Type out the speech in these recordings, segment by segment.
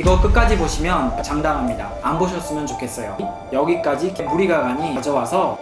이거 끝까지 보시면 장담합니다. 안 보셨으면 좋겠어요. 여기까지 무리가간이 가져와서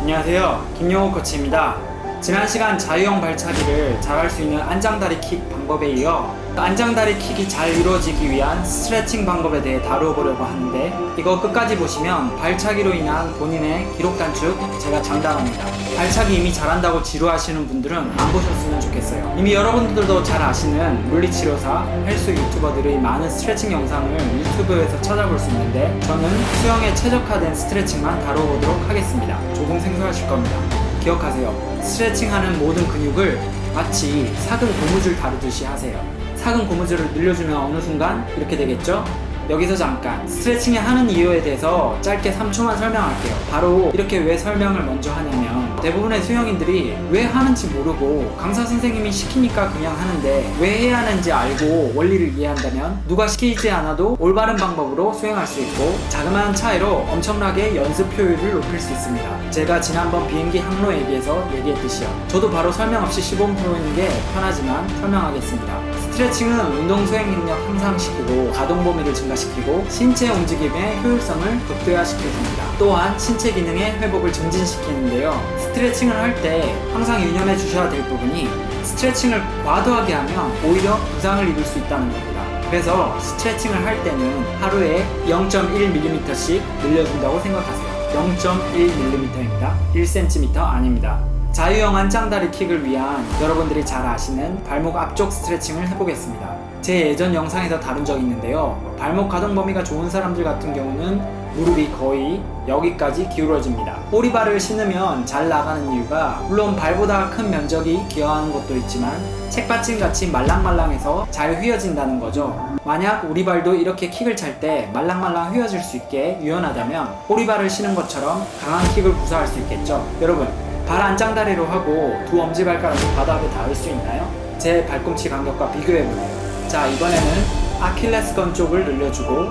안녕하세요. 김용호 코치입니다. 지난 시간 자유형 발차기를 잘할 수 있는 안장다리 킥 방법에 이어 안장다리 킥이 잘 이루어지기 위한 스트레칭 방법에 대해 다루어 보려고 하는데 이거 끝까지 보시면 발차기로 인한 본인의 기록 단축 제가 장담합니다. 발차기 이미 잘한다고 지루하시는 분들은 안 보셨으면 좋겠어요. 이미 여러분들도 잘 아시는 물리치료사, 헬스 유튜버들의 많은 스트레칭 영상을 유튜브에서 찾아볼 수 있는데 저는 수영에 최적화된 스트레칭만 다뤄보도록 하겠습니다. 조금 생소하실 겁니다. 기억하세요. 스트레칭하는 모든 근육을 마치 사근 고무줄 다루듯이 하세요. 사근 고무줄을 늘려주면 어느 순간 이렇게 되겠죠? 여기서 잠깐 스트레칭을 하는 이유에 대해서 짧게 3초만 설명할게요. 바로 이렇게 왜 설명을 먼저 하냐면 대부분의 수영인들이 왜 하는지 모르고 강사 선생님이 시키니까 그냥 하는데 왜 해야 하는지 알고 원리를 이해한다면 누가 시키지 않아도 올바른 방법으로 수행할 수 있고 자그마한 차이로 엄청나게 연습 효율을 높일 수 있습니다. 제가 지난번 비행기 항로 얘기에서 얘기했듯이요. 저도 바로 설명 없이 시범 프로인 게 편하지만 설명하겠습니다. 스트레칭은 운동 수행 능력 향상시키고 가동 범위를 증가시키고 신체 움직임의 효율성을 극대화시켜줍니다. 또한 신체 기능의 회복을 증진시키는데요. 스트레칭을 할 때 항상 유념해 주셔야 될 부분이 스트레칭을 과도하게 하면 오히려 부상을 입을 수 있다는 겁니다. 그래서 스트레칭을 할 때는 하루에 0.1mm씩 늘려준다고 생각하세요. 0.1mm입니다. 1cm 아닙니다. 자유형 안짱다리 킥을 위한 여러분들이 잘 아시는 발목 앞쪽 스트레칭을 해보겠습니다. 제 예전 영상에서 다룬 적이 있는데요. 발목 가동 범위가 좋은 사람들 같은 경우는 무릎이 거의 여기까지 기울어집니다. 오리발을 신으면 잘 나가는 이유가 물론 발보다 큰 면적이 기여하는 것도 있지만 책받침 같이 말랑말랑해서 잘 휘어진다는 거죠. 만약 오리발도 이렇게 킥을 찰 때 말랑말랑 휘어질 수 있게 유연하다면 오리발을 신은 것처럼 강한 킥을 구사할 수 있겠죠. 여러분 발 안짱다리로 하고 두 엄지발가락이 바닥에 닿을 수 있나요? 제 발꿈치 간격과 비교해보세요. 자, 이번에는 아킬레스건 쪽을 늘려주고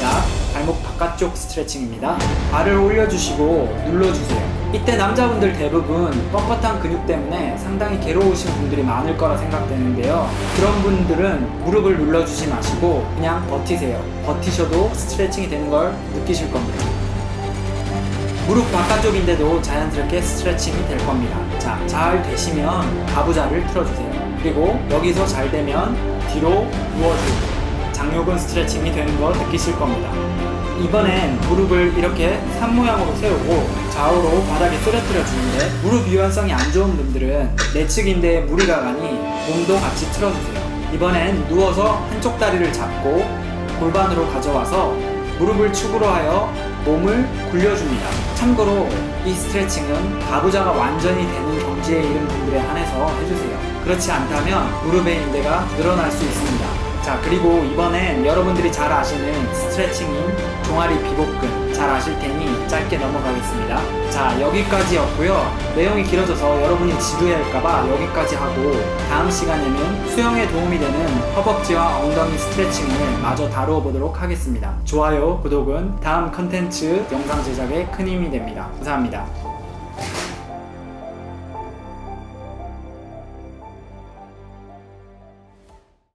자, 발목 바깥쪽 스트레칭입니다. 발을 올려주시고 눌러주세요. 이때 남자분들 대부분 뻣뻣한 근육 때문에 상당히 괴로우신 분들이 많을 거라 생각되는데요. 그런 분들은 무릎을 눌러주지 마시고 그냥 버티세요. 버티셔도 스트레칭이 되는 걸 느끼실 겁니다. 무릎 바깥쪽인데도 자연스럽게 스트레칭이 될 겁니다. 자, 잘 되시면 가부좌를 틀어주세요. 그리고 여기서 잘 되면 뒤로 누워주고 장요근 스트레칭이 되는 거 느끼실 겁니다. 이번엔 무릎을 이렇게 산 모양으로 세우고 좌우로 바닥에 쓰러뜨려 주는데 무릎 유연성이 안 좋은 분들은 내측인데 무리가 가니 몸도 같이 틀어주세요. 이번엔 누워서 한쪽 다리를 잡고 골반으로 가져와서 무릎을 축으로 하여 몸을 굴려줍니다. 참고로 이 스트레칭은 가부좌가 완전히 되는 경지에 이른 분들에 한해서 해주세요. 그렇지 않다면 무릎의 인대가 늘어날 수 있습니다. 자 그리고 이번엔 여러분들이 잘 아시는 스트레칭인 종아리 비복근 잘 아실 테니 짧게 넘어가겠습니다. 자 여기까지였고요. 내용이 길어져서 여러분이 지루해할까봐 여기까지 하고 다음 시간에는 수영에 도움이 되는 허벅지와 엉덩이 스트레칭을 마저 다루어 보도록 하겠습니다. 좋아요, 구독은 다음 컨텐츠 영상 제작에 큰 힘이 됩니다. 감사합니다.